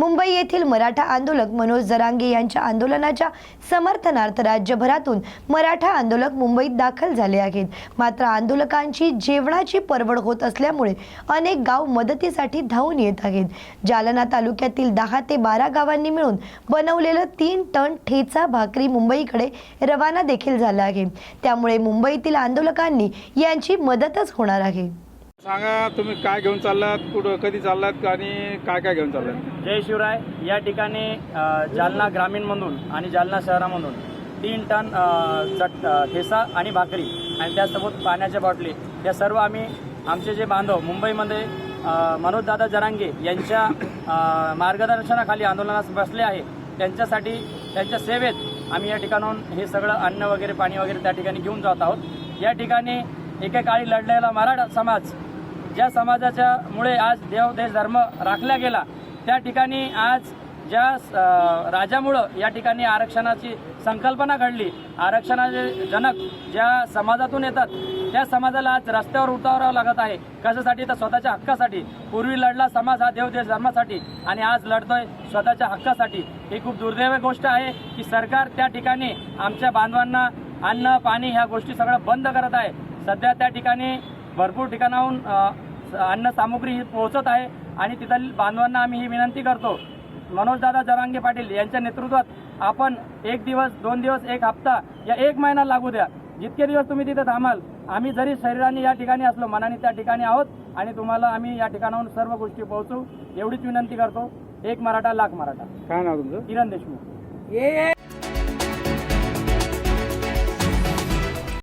मुंबई येथील मराठा आंदोलक मनोज जरांगे यांच्या आंदोलनाच्या समर्थनार्थ राज्यभरातून मराठा आंदोलक मुंबईत दाखल झाले आहेत. मात्र आंदोलकांची जेवणाची परवड होत असल्यामुळे अनेक गाव मदतीसाठी धावून येत आहेत. जालना तालुक्यातील दहा ते बारा गावांनी मिळून बनवलेलं तीन टन ठेचा भाकरी मुंबईकडे रवाना देखील झाला आहे. त्यामुळे मुंबईतील आंदोलकांनी यांची मदतच होणार आहे. सांगा तुम्ही काय घेऊन चाललात कुठं कधी चाललात आणि काय काय घेऊन चाललात? जय शिवराय. या ठिकाणी अ, जालना ग्रामीणमधून आणि जालना शहरामधून तीन टन अ, चट अ, ठेसा आणि भाकरी आणि त्यासोबत पाण्याच्या बॉटली. या सर्व आम्ही आमचे जे बांधव मुंबईमध्ये अ, मनोजदादा जरांगे यांच्या अ, मार्गदर्शनाखाली आंदोलनास बसले आहे त्यांच्यासाठी त्यांच्या सेवेत आम्ही या ठिकाणाहून हे सगळं अन्न वगैरे पाणी वगैरे त्या ठिकाणी घेऊन जात आहोत. या ठिकाणी एकेकाळी लढलेला मराठा समाज ज्या समाजाच्या मुळे आज देव देश धर्म राखला गेला त्या ठिकाणी आज ज्या राजामुळं या ठिकाणी आरक्षणाची संकल्पना घडली आरक्षणाचे जनक ज्या समाजातून येतात त्या समाजाला आज रस्त्यावर उतारावं लागत आहे. कशासाठी? तर स्वतःच्या हक्कासाठी. पूर्वी लढला समाज हा देव देश धर्मासाठी आणि आज लढतोय स्वतःच्या हक्कासाठी. ही खूप दुर्दैव गोष्ट आहे की सरकार त्या ठिकाणी आमच्या बांधवांना अन्न पाणी ह्या गोष्टी सगळं बंद करत आहे. सध्या त्या ठिकाणी भरपूर ठिकाणाहून अ, अन्न सामुग्री ही पोहोचत आहे आणि तिथल्या बांधवांना आम्ही ही विनंती करतो. मनोजदादा जरांगे पाटील यांच्या नेतृत्वात आपण एक दिवस दोन दिवस एक हप्ता या एक महिना लागू द्या. जितके दिवस तुम्ही तिथे थांबाल आम्ही जरी शरीराने या ठिकाणी असलो मनाने त्या ठिकाणी आहोत आणि तुम्हाला आम्ही या ठिकाणाहून सर्व गोष्टी पोहोचू एवढीच विनंती करतो. एक मराठा लाख मराठा. काय नाव तुमचं? किरण देशमुख.